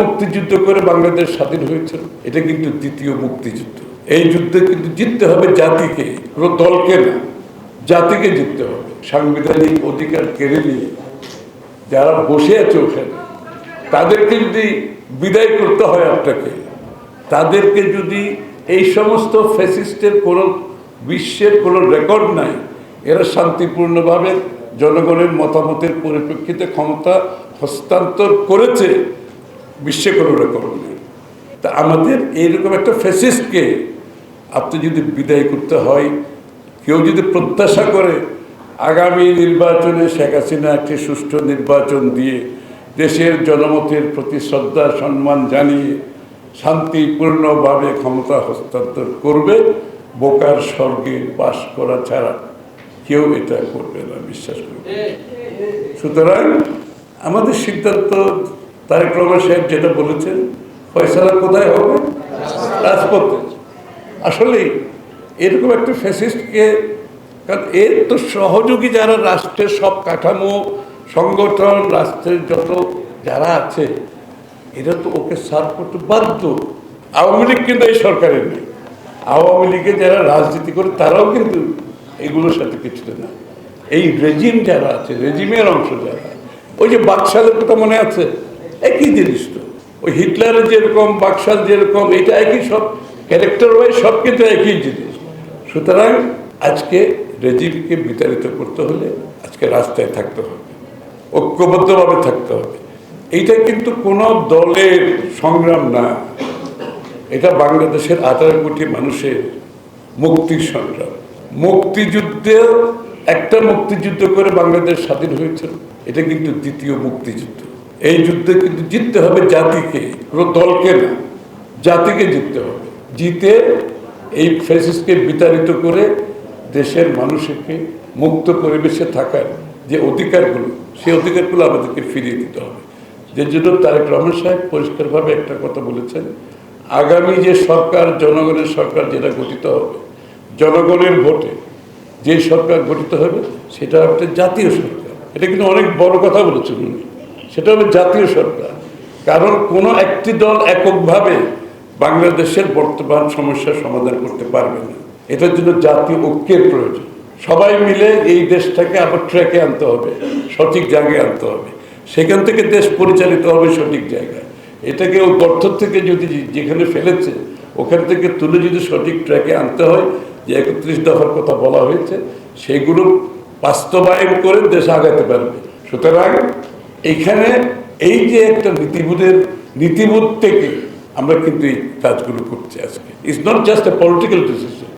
মুক্তিযুদ্ধ করে বাংলাদেশ স্বাধীন হয়েছিল। এটা কিন্তু দ্বিতীয় মুক্তিযুদ্ধ। এই যুদ্ধে কিন্তু জিততে হবে জাতিকে পুরো দলকে না। জাতিকে জিততে হবে। সাংবিধানিক অধিকার কেড়ে নিয়ে যারা বসে আছে ওখানে, তাদেরকে যদি বিদায় করতে হয় আপনাকে, তাদেরকে যদি এই সমস্ত ফ্যাসিস্টের কোনো, বিশ্বের কোনো রেকর্ড নাই, এরা শান্তিপূর্ণভাবে জনগণের মতামতের পরিপ্রেক্ষিতে ক্ষমতা হস্তান্তর করেছে বিশ্বে কোনো রেকর্ড নেই। তা আমাদের এইরকম একটা ফ্যাসিস্টকে আপনি যদি বিদায় করতে হয়, কেউ যদি প্রত্যাশা করে, আগামী নির্বাচনে শেখ হাসিনা একটি সুষ্ঠু নির্বাচন দিয়ে দেশের জনমতের প্রতি শ্রদ্ধা, সম্মান জানিয়ে শান্তিপূর্ণভাবে ক্ষমতা হস্তান্তর করবে, বোকার স্বর্গে বাস করা ছাড়া কেউ এটা করবে না, বিশ্বাস করবে সুতরাং আমাদের সিদ্ধান্ত তারেক রহমান সাহেব যেটা বলেছেন, ফয়সালা কোথায় হবে? রাজপথে। আসলে এরকম একটা ফ্যাসিস্টকে, কারণ এর তো সহযোগী যারা রাষ্ট্রের সব কাঠামো, সংগঠন, রাষ্ট্রের যত যারা আছে, এরা তো ওকে সার্ভ করতে বাধ্য। আওয়ামী লীগ কিন্তু এই সরকারের নেই। আওয়ামী লীগে যারা রাজনীতি করে, তারাও কিন্তু এগুলোর সাথে কিছুতে না। এই রেজিম যারা আছে, রেজিমের অংশ যারা, ওই যে বাকশালের কথা মনে আছে? একই জিনিস তো। ওই হিটলারের যেরকম, বাকশাল যেরকম, এটা একই সব, ক্যারেক্টার ওয়াইজ সব কিন্তু একই জিনিস। সুতরাং আজকে রেজিমকে বিতাড়িত করতে হলে আজকে রাস্তায় থাকতে হবে, ঐক্যবদ্ধভাবে থাকতে হবে। এইটা কিন্তু কোনো দলের সংগ্রাম না। এটা বাংলাদেশের আঠারো কোটি মানুষের মুক্তির সংগ্রাম। মুক্তিযুদ্ধে একটা মুক্তিযুদ্ধ করে বাংলাদেশ স্বাধীন হয়েছিল, এটা কিন্তু দ্বিতীয় মুক্তিযুদ্ধ। এই যুদ্ধে কিন্তু জিততে হবে জাতিকে পুরো দলকে না। জাতিকে জিততে হবে। জিতে এই ফ্যাসিসকে বিতাড়িত করে দেশের মানুষকে মুক্ত পরিবেশে থাকার যে অধিকারগুলো, সেই অধিকারগুলো আমাদেরকে ফিরিয়ে দিতে হবে। যে জন্য তারেক রহমান সাহেব পরিষ্কারভাবে একটা কথা বলেছেন, আগামী যে সরকার, জনগণের সরকার যেটা গঠিত হবে, জনগণের ভোটে যে সরকার গঠিত হবে, সেটা একটা জাতীয় সরকার। এটা কিন্তু অনেক বড় কথা বলেছেন উনি। সেটা হবে জাতীয় সরকার। কারণ কোনো একটি দল এককভাবে বাংলাদেশের বর্তমান সমস্যার সমাধান করতে পারবে না। এটার জন্য জাতীয় ঐক্যের প্রয়োজন। সবাই মিলে এই দেশটাকে আবার ট্র্যাকে আনতে হবে, সঠিক জায়গায় আনতে হবে। সেখান থেকে দেশ পরিচালিত হবে সঠিক জায়গায়। এটাকে ওই গর্ত থেকে যদি যেখানে ফেলেছে, ওখান থেকে তুলে যদি সঠিক ট্র্যাকে আনতে হয়, যে একত্রিশ দফার কথা বলা হয়েছে, সেগুলো বাস্তবায়ন করে দেশ আগাতে পারবে। সুতরাং এইখানে এই যে একটা নীতিবোধের, নীতিবোধ থেকে আমরা কিন্তু এই কাজগুলো করছি আজকে। It's not just a political decision